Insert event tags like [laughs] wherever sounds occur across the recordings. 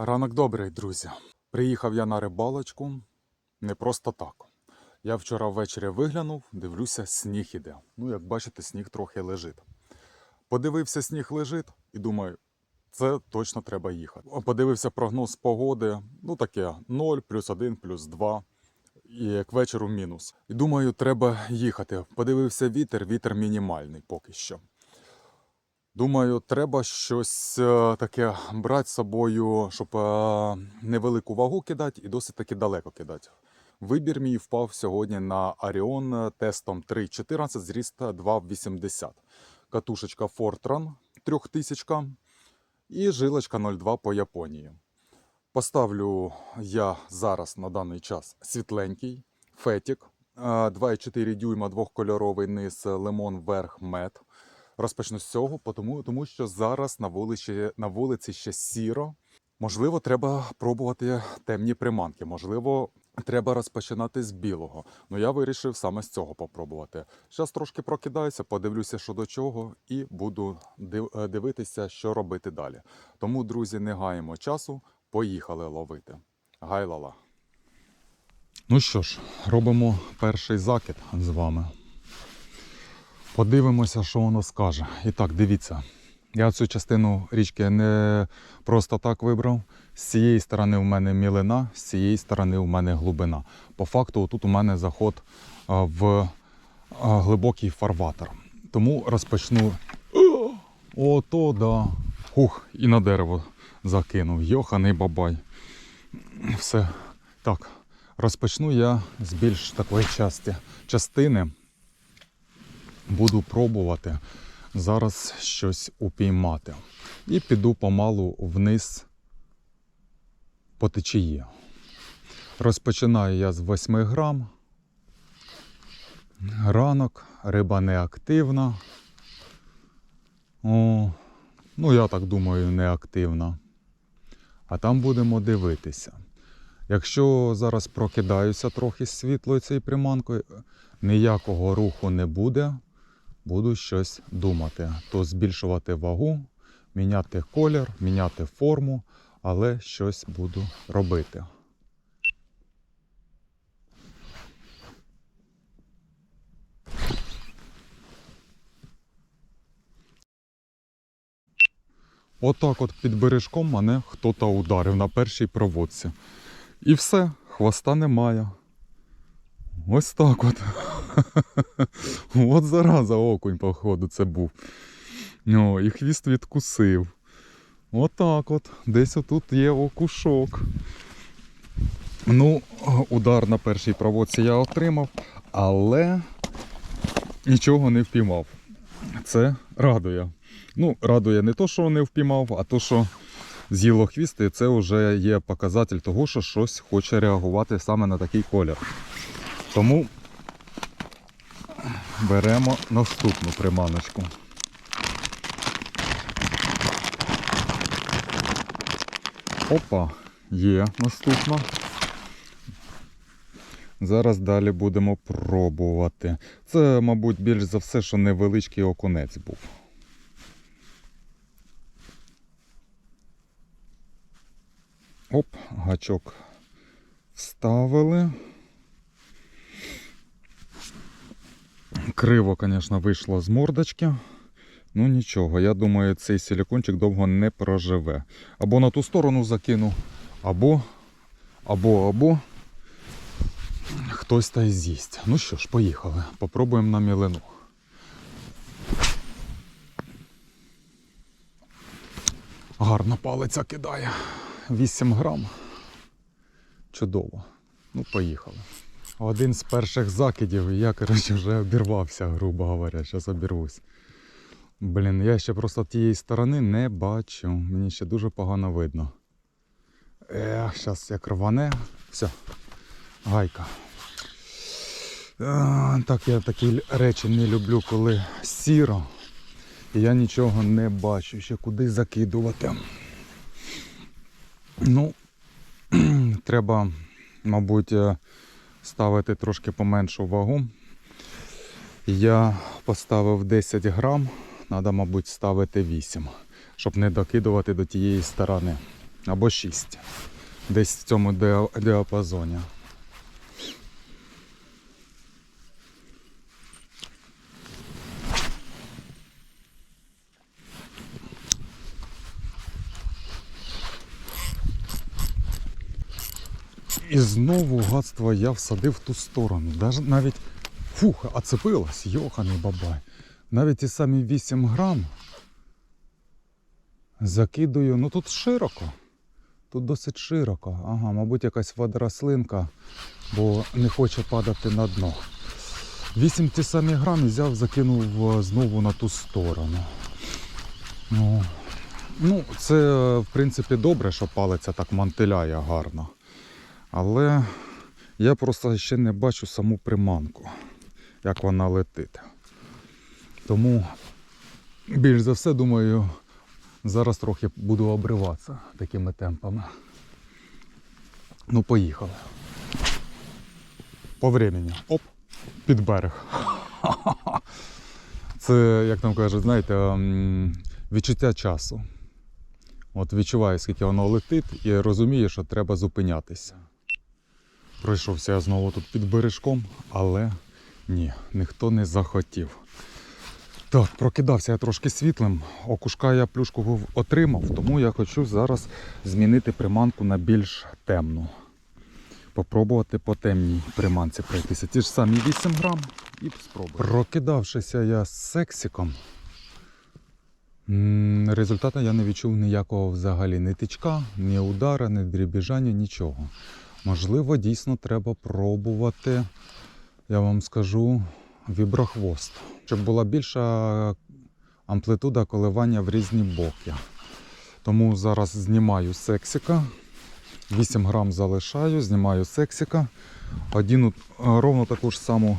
Ранок добрий, друзі. Приїхав я на рибалочку не просто так. Я вчора ввечері виглянув, дивлюся, сніг іде. Ну, як бачите, сніг трохи лежить. Подивився, сніг лежить і думаю, це точно треба їхати. Подивився прогноз погоди, ну таке 0, плюс 1, плюс 2. І як вечору мінус. І думаю, треба їхати. Подивився вітер, вітер мінімальний поки що. Думаю, треба щось е, таке брати з собою, щоб е, невелику вагу кидати і досить таки далеко кидати. Вибір мій впав сьогодні на Arion тестом 3.14, зріст 2.80. Катушечка Fortran 3000 і жилочка 0.2 по Японії. Поставлю я зараз на даний час світленький фетік е, 2,4 дюйма двохкольоровий низ лимон верх мед. Розпочну з цього, тому, тому що зараз на вулиці, на вулиці ще сіро. Можливо, треба пробувати темні приманки. Можливо, треба розпочинати з білого. Ну я вирішив саме з цього попробувати. Зараз трошки прокидаюся, подивлюся, що до чого, і буду е, дивитися, що робити далі. Тому, друзі, не гаємо часу, поїхали ловити. Гайлала. Ну що ж, робимо перший закид з вами. Подивимося, що воно скаже. І так, дивіться. Я цю частину річки не просто так вибрав. З цієї сторони в мене мілина, з цієї сторони в мене глибина. По факту, тут у мене заход в глибокий фарватер. Тому розпочну. Ото да. Хух, і на дерево закинув. Йоханий бабай. Все. Так, розпочну я з більш такої часті, частини буду пробувати зараз щось упіймати. І піду помалу вниз по течії. Розпочинаю я з 8 грам. Ранок, риба не активна. О, ну, я так думаю, не активна. А там будемо дивитися. Якщо зараз прокидаюся трохи з світлою цією приманкою, ніякого руху не буде, буду щось думати. То збільшувати вагу, міняти колір, міняти форму, але щось буду робити. Отак от під бережком мене хто-то ударив на першій проводці. І все, хвоста немає. Ось так от. [laughs] от зараза окунь, походу, це був. О, і хвіст відкусив. Отак от. Десь отут є окушок. Ну, удар на першій проводці я отримав, але нічого не впіймав. Це радує. Ну, радує не то, що не впіймав, а то, що з'їло хвіст, і це вже є показатель того, що щось хоче реагувати саме на такий колір. Тому беремо наступну приманочку. Опа, є наступна. Зараз далі будемо пробувати. Це, мабуть, більш за все, що невеличкий окунець був. Оп, гачок вставили. Криво, звісно, вийшло з мордочки. Ну нічого, я думаю, цей силікончик довго не проживе. Або на ту сторону закину, або, або, або хтось та й з'їсть. Ну що ж, поїхали. Попробуємо на мілину. Гарна палиця кидає. 8 грам. Чудово. Ну, поїхали. Один з перших закидів, і я, коротше, вже обірвався, грубо говоря, зараз обірвусь. Блін, я ще просто тієї сторони не бачу. Мені ще дуже погано видно. Ех, зараз як рване. Все. Гайка. А, так я такі речі не люблю, коли сіро. І я нічого не бачу, ще куди закидувати. Ну, [clears throat] треба, мабуть, е, ставити трошки поменшу вагу. Я поставив 10 грам, треба, мабуть, ставити 8, щоб не докидувати до тієї сторони. або 6. Десь в цьому діа- діапазоні. І знову гадство я всадив в ту сторону. Навіть фух, оцепилась, йоханий бабай. Навіть ті самі 8 грам закидую. Ну тут широко. Тут досить широко. Ага, мабуть, якась водорослинка, бо не хоче падати на дно. 8 ті самі грам взяв, закинув е, знову на ту сторону. Ну, ну, це е, в принципі добре, що палиця так мантиляє гарно. Але я просто ще не бачу саму приманку, як вона летить. Тому більш за все, думаю, зараз трохи буду обриватися такими темпами. Ну, поїхали. По времени. Оп, під берег. [laughs] Це, як там кажуть, знаєте, відчуття часу. От відчуваю, скільки воно летить, і розумію, що треба зупинятися. Пройшовся я знову тут під бережком, але ні, ніхто не захотів. Так, прокидався я трошки світлим. Окушка я плюшку отримав, тому я хочу зараз змінити приманку на більш темну. Попробувати по темній приманці пройтися. Ті ж самі 8 грам і спробую. Прокидавшися я з сексиком. Результату я не відчув ніякого взагалі ні тичка, ні удара, ні дрібіжання, нічого. Можливо, дійсно треба пробувати, я вам скажу, віброхвост, щоб була більша амплитуда коливання в різні боки. Тому зараз знімаю сексика, 8 грам залишаю, знімаю сексика, одіну ровно таку ж саму,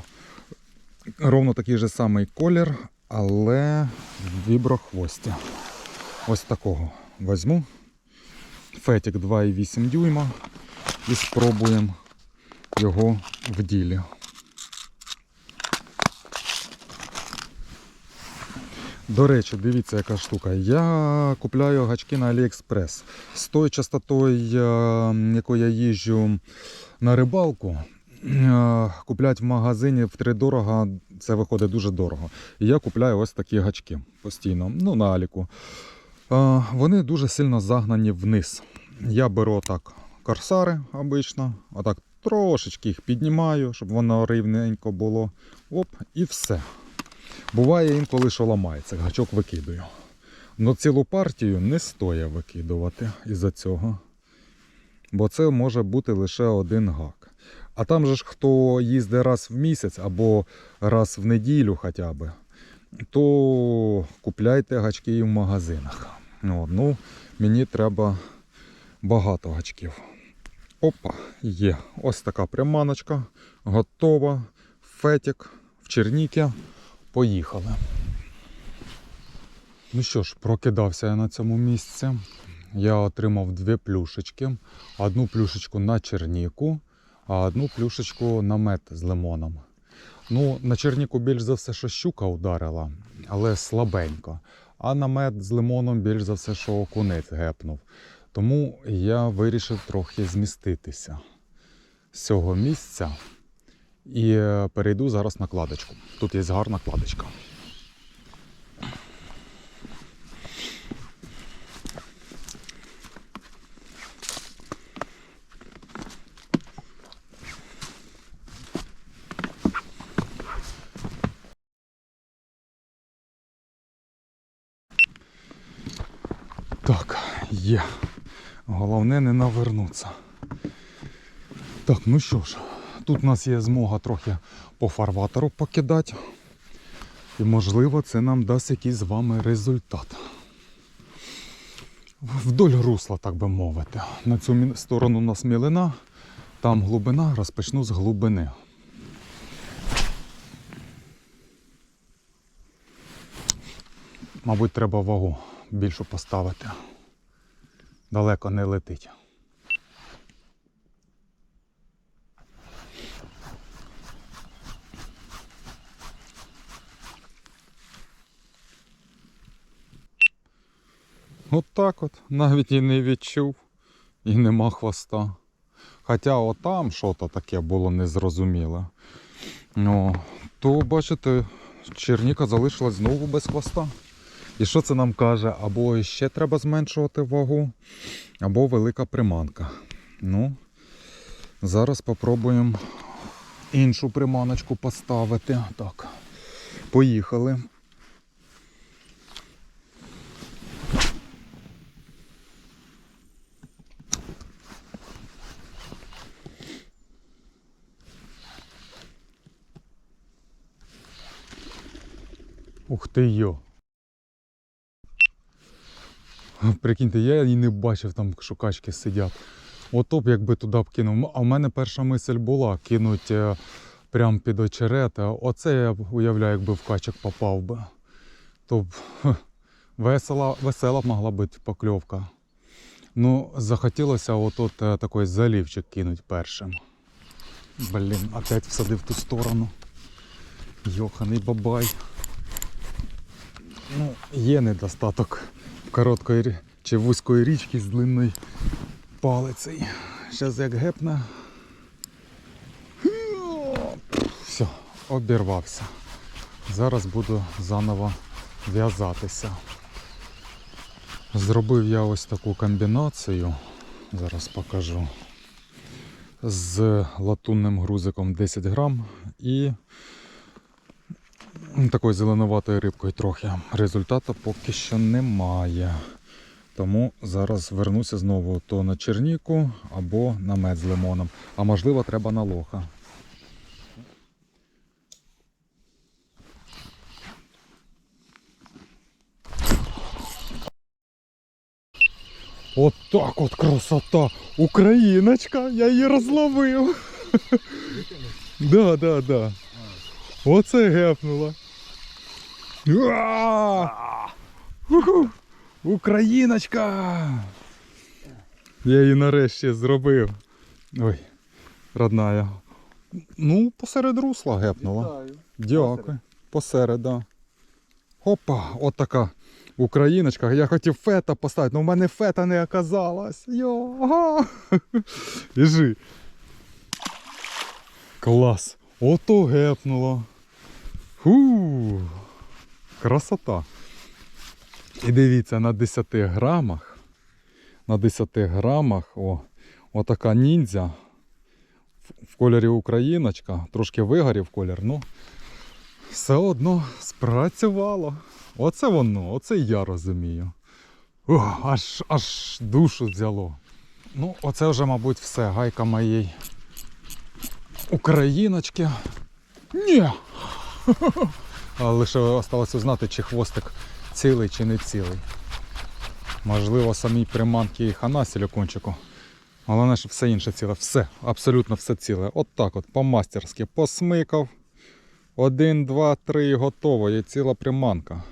ровно такий же самий колір, але в віброхвості. Ось такого візьму. Фетік 2,8 дюйма і спробуємо його в ділі. До речі, дивіться, яка штука. Я купляю гачки на AliExpress. З тою частотою, е, якою я їжджу на рибалку, е, куплять в магазині втридорога, це виходить дуже дорого. І я купляю ось такі гачки постійно, ну на аліку. Е, Вони дуже сильно загнані вниз. Я беру так корсари обично, отак трошечки їх піднімаю, щоб воно рівненько було. Оп, і все. Буває інколи, що ламається, гачок викидаю. Но цілу партію не стоїть викидувати із-за цього. Бо це може бути лише один гак. А там же ж хто їздить раз в місяць або раз в неділю хоча б, то купляйте гачки в магазинах. Ну, ну, мені треба багато гачків. Опа, є. Ось така приманочка. Готова. Фетік в черніки. Поїхали. Ну що ж, прокидався я на цьому місці. Я отримав дві плюшечки. Одну плюшечку на черніку, а одну плюшечку на мед з лимоном. Ну, на черніку більш за все, що щука ударила, але слабенько. А на мед з лимоном більш за все, що окунець гепнув. Тому я вирішив трохи зміститися з цього місця і е, перейду зараз на кладочку. Тут є гарна кладочка. Так, є. Головне не навернутися. Так, ну що ж, тут у нас є змога трохи по фарватеру покидати. І можливо це нам дасть якийсь з вами результат. Вдоль русла, так би мовити. На цю сторону у нас мілина, там глибина, розпочну з глибини. Мабуть, треба вагу більшу поставити. Далеко не летить. От так от, навіть і не відчув. і нема хвоста. Хоча отам що-то таке було незрозуміле. Ну, то бачите, черніка залишилась знову без хвоста. І що це нам каже? Або ще треба зменшувати вагу, або велика приманка. Ну, зараз спробуємо іншу приманочку поставити. Так. Поїхали. Ух ти йо. Прикиньте, я і не бачив там, що качки сидять. Ото б якби туди б кинув. А в мене перша мисль була кинуть е, прямо під очерет. Оце я уявляю, якби в качок попав би. То б весела, весела б могла бути покльовка. Ну, захотілося отут е, такий залівчик кинуть першим. Блін, опять всадив в ту сторону. Йоханий бабай. Ну, є недостаток короткої чи вузької річки з длинною палицею. Зараз як гепне. Все, обірвався. Зараз буду заново в'язатися. Зробив я ось таку комбінацію. Зараз покажу. З латунним грузиком 10 грам і такою зеленуватою рибкою трохи. Результату поки що немає. Тому зараз вернуся знову то на черніку або на мед з лимоном. А можливо, треба на лоха. От так от красота! Україночка! Я її розловив! [laughs] Да, да, да. Оце гепнуло. Україночка! Я її нарешті зробив. Ой, родная. Ну, посеред русла гепнула. Дякую. Посеред, да. Опа, от така україночка. Я хотів фета поставити, але в мене фета не оказалось. Йо. Біжи. Клас. Ото гепнуло. Фу. Красота. І дивіться, на 10 грамах. На 10 грамах о, отака ніндзя в- кольорі україночка. Трошки вигорів колір, ну все одно спрацювало. Оце воно, оце я розумію. О, аж, аж душу взяло. Ну, оце вже, мабуть, все. Гайка моєї україночки. Ні. [laughs] Лише осталося узнати, чи хвостик цілий чи не цілий. Можливо, самій приманки і хана силікончику. Головне, щоб все інше ціле. Все, абсолютно все ціле. От так от, по-мастерськи посмикав. Один, два, три, готово. Є ціла приманка.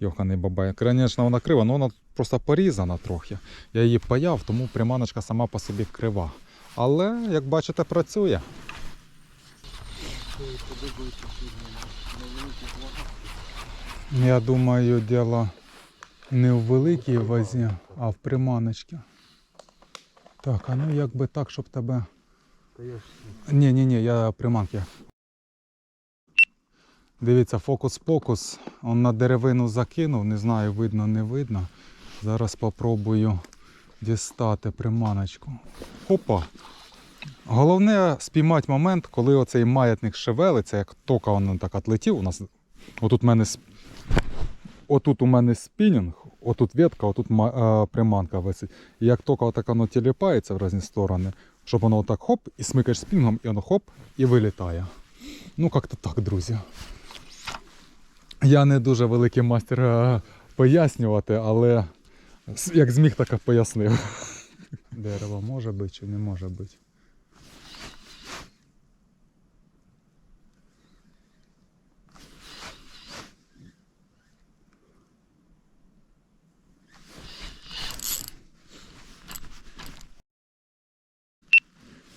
Йоханий бабай. Звісно, вона крива, але вона просто порізана трохи. Я її паяв, тому приманочка сама по собі крива. Але, як бачите, працює. Я думаю, діло не в великій вазі, а в приманочці. Так, а ну як би так, щоб тебе. Ні, ні, ні, я приманки. Дивіться, фокус-покус. Он на деревину закинув, не знаю, видно, не видно. Зараз спробую дістати приманочку. Опа! Головне спіймати момент, коли оцей маятник шевелиться, як тока він так отлетів. У нас отут у мене отут у мене спінінг, отут ветка, отут е, приманка висить. І як тока отак воно тіліпається в різні сторони, щоб воно отак хоп, і смикаєш спінгом, і воно хоп, і вилітає. Ну, як-то так, друзі. Я не дуже великий мастер е, пояснювати, але як зміг, так і пояснив. Дерево може бути чи не може бути.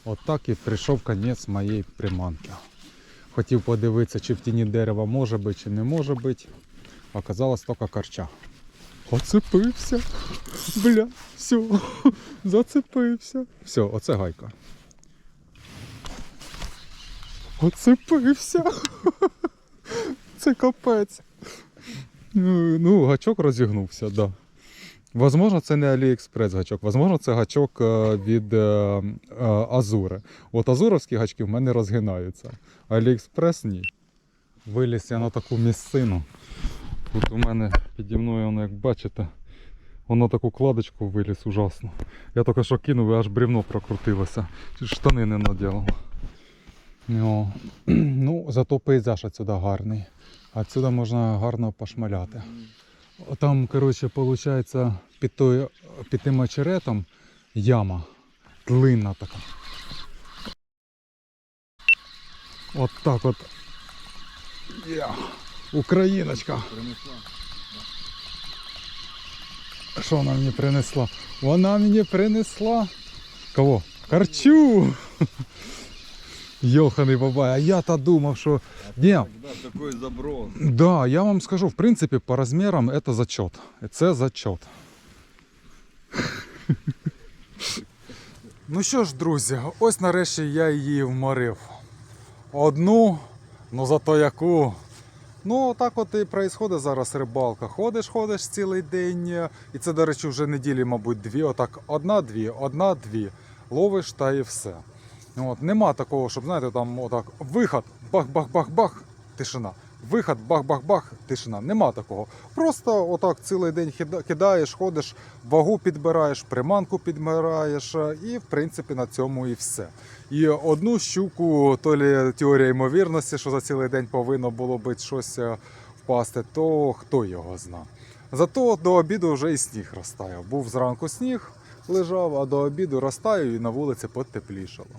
Отак і прийшов кінець моєї приманки. Хотів подивитися, чи в тіні дерева може бути, чи не може бути. Оказалось тільки карча. Оцепився. Бля, все. Зацепився. Все, оце гайка. Оцепився. Це капець. Ну, ну, гачок розігнувся, так. Да. Возможно, це не Аліекспрес гачок, возможно, це гачок е, від е, е, Азури. От азуровські гачки в мене розгинаються. Аліекспрес ні. Виліз я на таку місцину. Тут у мене піді мною, воно, як бачите, воно таку кладочку виліз ужасно. Я тільки що кинув і аж бревно прокрутилося. Штани не наділав. [clears throat] Ну, зато пейзаж отсюда гарний. Отсюда можна гарно пошмаляти. Там, коротше, виходить, під, той, під тим очеретом яма. Длинна така. От так от. Я. Україночка. Що вона мені принесла? Вона мені принесла. Кого? Карчу! Йоханий бабай, а я-то думав, що. Ні, Да, такой заброс. Да, я вам скажу, в принципі, по розмірам це зачет. Це зачет. ну що ж, друзі, ось нарешті я її вморив. Одну, ну зато яку. Ну, так от і відбувається зараз рибалка. Ходиш, ходиш цілий день. І це, до речі, вже неділі, мабуть, дві. Отак, одна-дві, одна-дві. Ловиш та і все. От, нема такого, щоб, знаєте, там отак виход, бах-бах-бах-бах, тишина. Виход, бах-бах-бах, тишина. Нема такого. Просто отак цілий день кидаєш, ходиш, вагу підбираєш, приманку підбираєш, е, і в принципі на цьому і все. І одну щуку, то лі теорія ймовірності, що за цілий день повинно було би щось е, впасти, то хто його зна. Зато до обіду вже і сніг розтаяв. Був зранку сніг, лежав, а до обіду розтаю і на вулиці потеплішало.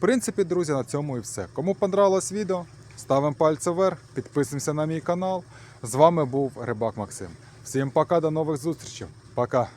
В принципі, друзі, на цьому і все. Кому понравилось відео, ставимо пальці вверх, підписуємося на мій канал. З вами був Рибак Максим. Всім пока, до нових зустрічей. Пока.